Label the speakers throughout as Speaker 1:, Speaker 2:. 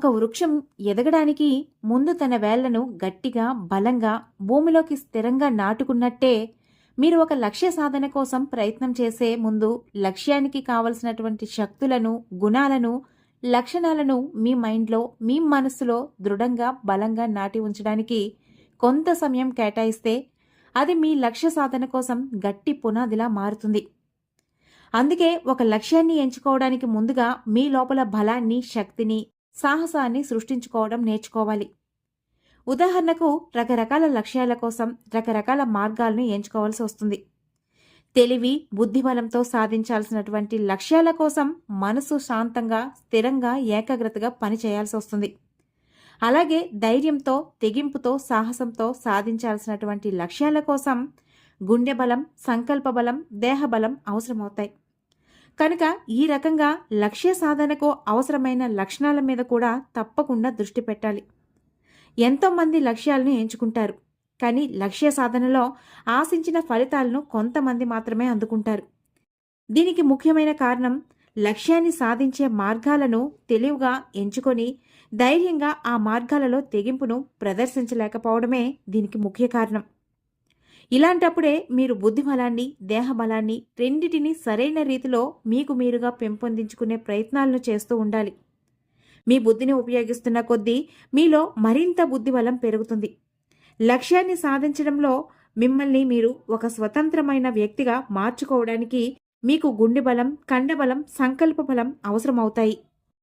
Speaker 1: ఒక వృక్షం ఎదగడానికి ముందు తన వేళ్ళను గట్టిగా బలంగా భూమిలోకి స్థిరంగా నాటుకున్నట్టే మీరు ఒక లక్ష్య సాధన కోసం ప్రయత్నం చేసే ముందు లక్ష్యానికి కావలసినటువంటి శక్తులను గుణాలను లక్షణాలను మీ మైండ్లో మీ మనస్సులో దృఢంగా బలంగా నాటి ఉంచడానికి కొంత సమయం కేటాయిస్తే అది మీ లక్ష్య సాధన కోసం గట్టి పునాదిలా మారుతుంది. అందుకే ఒక లక్ష్యాన్ని ఎంచుకోవడానికి ముందుగా మీ లోపల బలాన్ని శక్తిని సాహసాన్ని సృష్టించుకోవడం నేర్చుకోవాలి. ఉదాహరణకు రకరకాల లక్ష్యాల కోసం రకరకాల మార్గాలను ఎంచుకోవాల్సి వస్తుంది. తెలివి బుద్ధిబలంతో సాధించాల్సినటువంటి లక్ష్యాల కోసం మనసు శాంతంగా స్థిరంగా ఏకాగ్రతగా పనిచేయాల్సి వస్తుంది. అలాగే ధైర్యంతో తెగింపుతో సాహసంతో సాధించాల్సినటువంటి లక్ష్యాల కోసం గుండె బలం సంకల్ప బలం దేహబలం అవసరమవుతాయి. కనుక ఈ రకంగా లక్ష్య సాధనకు అవసరమైన లక్షణాల మీద కూడా తప్పకుండా దృష్టి పెట్టాలి. ఎంతోమంది లక్ష్యాలను ఎంచుకుంటారు. కానీ లక్ష్య సాధనలో ఆశించిన ఫలితాలను కొంతమంది మాత్రమే అందుకుంటారు. దీనికి ముఖ్యమైన కారణం లక్ష్యాన్ని సాధించే మార్గాలను తెలివిగా ఎంచుకొని ధైర్యంగా ఆ మార్గాలలో తెగింపును ప్రదర్శించలేకపోవడమే దీనికి ముఖ్య కారణం. ఇలాంటప్పుడే మీరు బుద్ధిబలాన్ని దేహబలాన్ని రెండిటిని సరైన రీతిలో మీకు మీరుగా పెంపొందించుకునే ప్రయత్నాలను చేస్తూ ఉండాలి. మీ బుద్ధిని ఉపయోగిస్తున్న కొద్దీ మీలో మరింత బుద్ధిబలం పెరుగుతుంది. లక్ష్యాన్ని సాధించడంలో మిమ్మల్ని మీరు ఒక స్వతంత్రమైన వ్యక్తిగా మార్చుకోవడానికి మీకు గుండె బలం కండబలం సంకల్ప బలం అవసరమవుతాయి.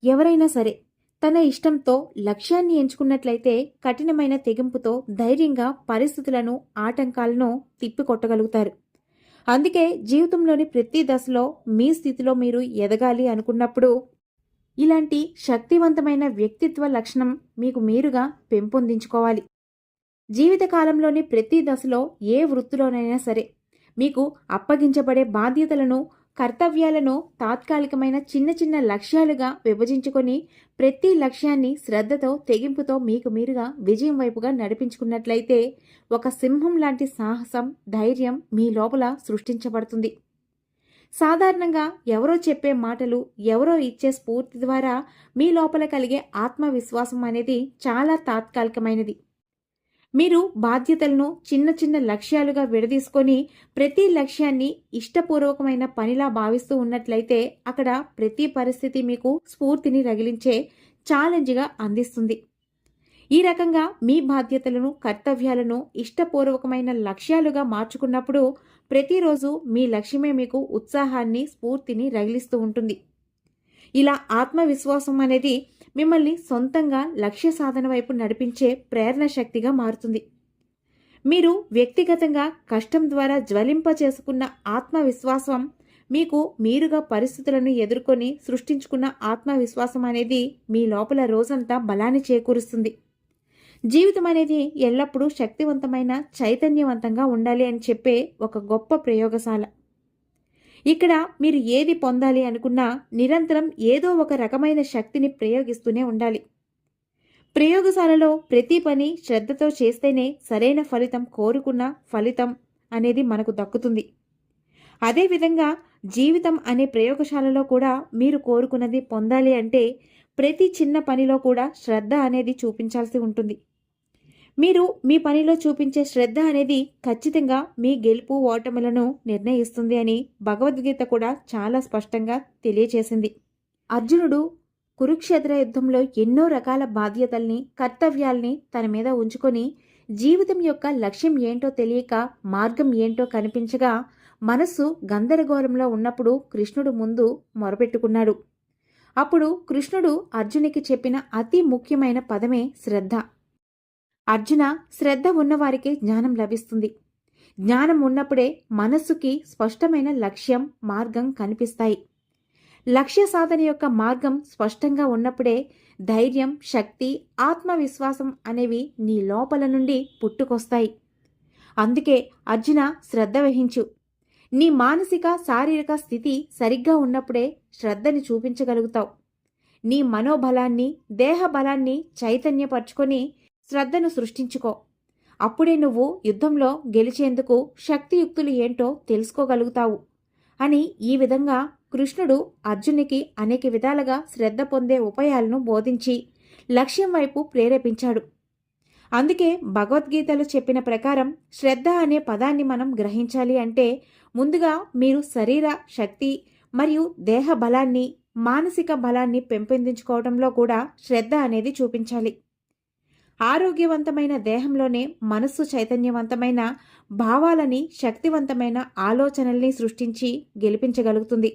Speaker 1: ఎవరైనా సరే తన ఇష్టంతో లక్ష్యాన్ని ఎంచుకున్నట్లయితే కఠినమైన తెగింపుతో ధైర్యంగా పరిస్థితులను ఆటంకాలను తిప్పికొట్టగలుగుతారు. అందుకే జీవితంలోని ప్రతి దశలో మీ స్థితిలో మీరు ఎదగాలి అనుకున్నప్పుడు ఇలాంటి శక్తివంతమైన వ్యక్తిత్వ లక్షణం మీకు మీరుగా పెంపొందించుకోవాలి. జీవితకాలంలోని ప్రతి దశలో ఏ వృత్తిలోనైనా సరే మీకు అప్పగించబడే బాధ్యతలను కర్తవ్యాలను తాత్కాలికమైన చిన్న చిన్న లక్ష్యాలుగా విభజించుకొని ప్రతి లక్ష్యాన్ని శ్రద్ధతో తెగింపుతో మీకు మీరుగా విజయం వైపుగా నడిపించుకున్నట్లయితే ఒక సింహం లాంటి సాహసం ధైర్యం మీ లోపల సృష్టించబడుతుంది. సాధారణంగా ఎవరో చెప్పే మాటలు ఎవరో ఇచ్చే స్ఫూర్తి ద్వారా మీ లోపల కలిగే ఆత్మవిశ్వాసం అనేది చాలా తాత్కాలికమైనది. మీరు బాధ్యతలను చిన్న చిన్న లక్ష్యాలుగా విడదీసుకొని ప్రతి లక్ష్యాన్ని ఇష్టపూర్వకమైన పనిలా భావిస్తూ ఉన్నట్లయితే అక్కడ ప్రతి పరిస్థితి మీకు స్ఫూర్తిని రగిలించే ఛాలెంజ్గా అందిస్తుంది. ఈ రకంగా మీ బాధ్యతలను కర్తవ్యాలను ఇష్టపూర్వకమైన లక్ష్యాలుగా మార్చుకున్నప్పుడు ప్రతిరోజు మీ లక్ష్యమే మీకు ఉత్సాహాన్ని స్ఫూర్తిని రగిలిస్తూ ఉంటుంది. ఇలా ఆత్మవిశ్వాసం అనేది మిమ్మల్ని సొంతంగా లక్ష్య సాధన వైపు నడిపించే ప్రేరణ శక్తిగా మారుతుంది. మీరు వ్యక్తిగతంగా కష్టం ద్వారా జ్వలింప చేసుకున్న ఆత్మవిశ్వాసం మీకు మీరుగా పరిస్థితులను ఎదుర్కొని సృష్టించుకున్న ఆత్మవిశ్వాసం అనేది మీ లోపల రోజంతా బలాన్ని చేకూరుస్తుంది. జీవితం అనేది ఎల్లప్పుడూ శక్తివంతమైన చైతన్యవంతంగా ఉండాలి అని చెప్పే ఒక గొప్ప ప్రయోగశాల. ఇక్కడ మీరు ఏది పొందాలి అనుకున్నా నిరంతరం ఏదో ఒక రకమైన శక్తిని ప్రయోగిస్తూనే ఉండాలి. ప్రయోగశాలలో ప్రతి పని శ్రద్ధతో చేస్తేనే సరైన ఫలితం కోరుకున్న ఫలితం అనేది మనకు దక్కుతుంది. అదేవిధంగా జీవితం అనే ప్రయోగశాలలో కూడా మీరు కోరుకున్నది పొందాలి అంటే ప్రతి చిన్న పనిలో కూడా శ్రద్ధ అనేది చూపించాల్సి ఉంటుంది. మీరు మీ పనిలో చూపించే శ్రద్ధ అనేది ఖచ్చితంగా మీ గెలుపు ఓటములను నిర్ణయిస్తుంది అని భగవద్గీత కూడా చాలా స్పష్టంగా తెలియచేసింది. అర్జునుడు కురుక్షేత్ర యుద్ధంలో ఎన్నో రకాల బాధ్యతల్ని కర్తవ్యాల్ని తన మీద ఉంచుకొని జీవితం యొక్క లక్ష్యం ఏంటో తెలియక మార్గం ఏంటో కనిపించగా మనస్సు గందరగోళంలో ఉన్నప్పుడు కృష్ణుడు ముందు మొరపెట్టుకున్నాడు. అప్పుడు కృష్ణుడు అర్జునికి చెప్పిన అతి ముఖ్యమైన పదమే శ్రద్ధ. అర్జున శ్రద్ధ ఉన్నవారికి జ్ఞానం లభిస్తుంది. జ్ఞానం ఉన్నప్పుడే మనస్సుకి స్పష్టమైన లక్ష్యం మార్గం కనిపిస్తాయి. లక్ష్య సాధన యొక్క మార్గం స్పష్టంగా ఉన్నప్పుడే ధైర్యం శక్తి ఆత్మవిశ్వాసం అనేవి నీ లోపల నుండి పుట్టుకొస్తాయి. అందుకే అర్జున శ్రద్ధ వహించు. నీ మానసిక శారీరక స్థితి సరిగ్గా ఉన్నప్పుడే శ్రద్ధని చూపించగలుగుతావు. నీ మనోబలాన్ని దేహ బలాన్ని చైతన్యపరుచుకొని శ్రద్ధను సృష్టించుకో. అప్పుడే నువ్వు యుద్ధంలో గెలిచేందుకు శక్తియుక్తులు ఏంటో తెలుసుకోగలుగుతావు అని ఈ విధంగా కృష్ణుడు అర్జునికి అనేక విధాలుగా శ్రద్ధ పొందే ఉపాయాలను బోధించి లక్ష్యం వైపు ప్రేరేపించాడు. అందుకే భగవద్గీతలో చెప్పిన ప్రకారం శ్రద్ధ అనే పదాన్ని మనం గ్రహించాలి అంటే ముందుగా మీరు శరీర శక్తి మరియు దేహ బలాన్ని మానసిక బలాన్ని పెంపొందించుకోవడంలో కూడా శ్రద్ధ అనేది చూపించాలి. ఆరోగ్యవంతమైన దేహంలోనే మనస్సు చైతన్యవంతమైన భావాలని శక్తివంతమైన ఆలోచనల్ని సృష్టించి గెలిపించగలుగుతుంది.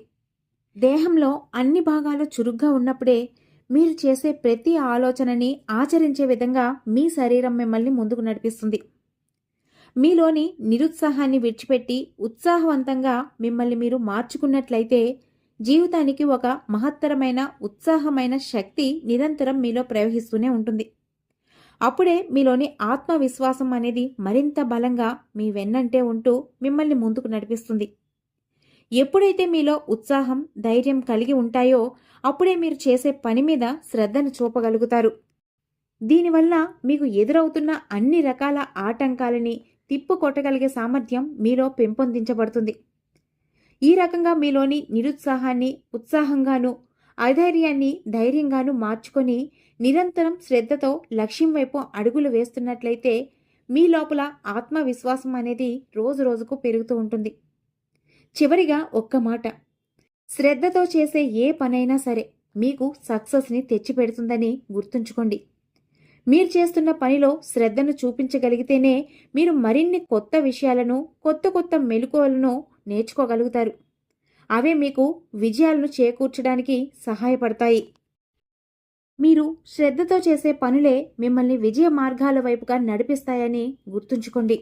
Speaker 1: దేహంలో అన్ని భాగాలు చురుగ్గా ఉన్నప్పుడే మీరు చేసే ప్రతి ఆలోచనని ఆచరించే విధంగా మీ శరీరం మిమ్మల్ని ముందుకు నడిపిస్తుంది. మీలోని నిరుత్సాహాన్ని విడిచిపెట్టి ఉత్సాహవంతంగా మిమ్మల్ని మీరు మార్చుకున్నట్లయితే జీవితానికి ఒక మహత్తరమైన ఉత్సాహమైన శక్తి నిరంతరం మీలో ప్రవహిస్తూనే ఉంటుంది. అప్పుడే మీలోని ఆత్మవిశ్వాసం అనేది మరింత బలంగా మీ వెన్నంటే ఉంటూ మిమ్మల్ని ముందుకు నడిపిస్తుంది. ఎప్పుడైతే మీలో ఉత్సాహం ధైర్యం కలిగి ఉంటాయో అప్పుడే మీరు చేసే పని మీద శ్రద్ధను చూపగలుగుతారు. దీనివల్ల మీకు ఎదురవుతున్న అన్ని రకాల ఆటంకాలని తిప్పు కొట్టగలిగే సామర్థ్యం మీలో పెంపొందించబడుతుంది. ఈ రకంగా మీలోని నిరుత్సాహాన్ని ఉత్సాహంగాను అధైర్యాన్ని ధైర్యంగాను మార్చుకొని నిరంతరం శ్రద్ధతో లక్ష్యం వైపు అడుగులు వేస్తున్నట్లయితే మీ లోపల ఆత్మవిశ్వాసం అనేది రోజు రోజుకు పెరుగుతూ ఉంటుంది. చివరిగా ఒక్క మాట. శ్రద్ధతో చేసే ఏ పనైనా సరే మీకు సక్సెస్ని తెచ్చిపెడుతుందని గుర్తుంచుకోండి. మీరు చేస్తున్న పనిలో శ్రద్ధను చూపించగలిగితేనే మీరు మరిన్ని కొత్త విషయాలను కొత్త కొత్త మెలకువలను నేర్చుకోగలుగుతారు. అవే మీకు విజయాలను చేకూర్చడానికి సహాయపడతాయి. మీరు శ్రద్ధతో చేసే పనులే మిమ్మల్ని విజయ మార్గాల వైపుగా నడిపిస్తాయని గుర్తుంచుకోండి.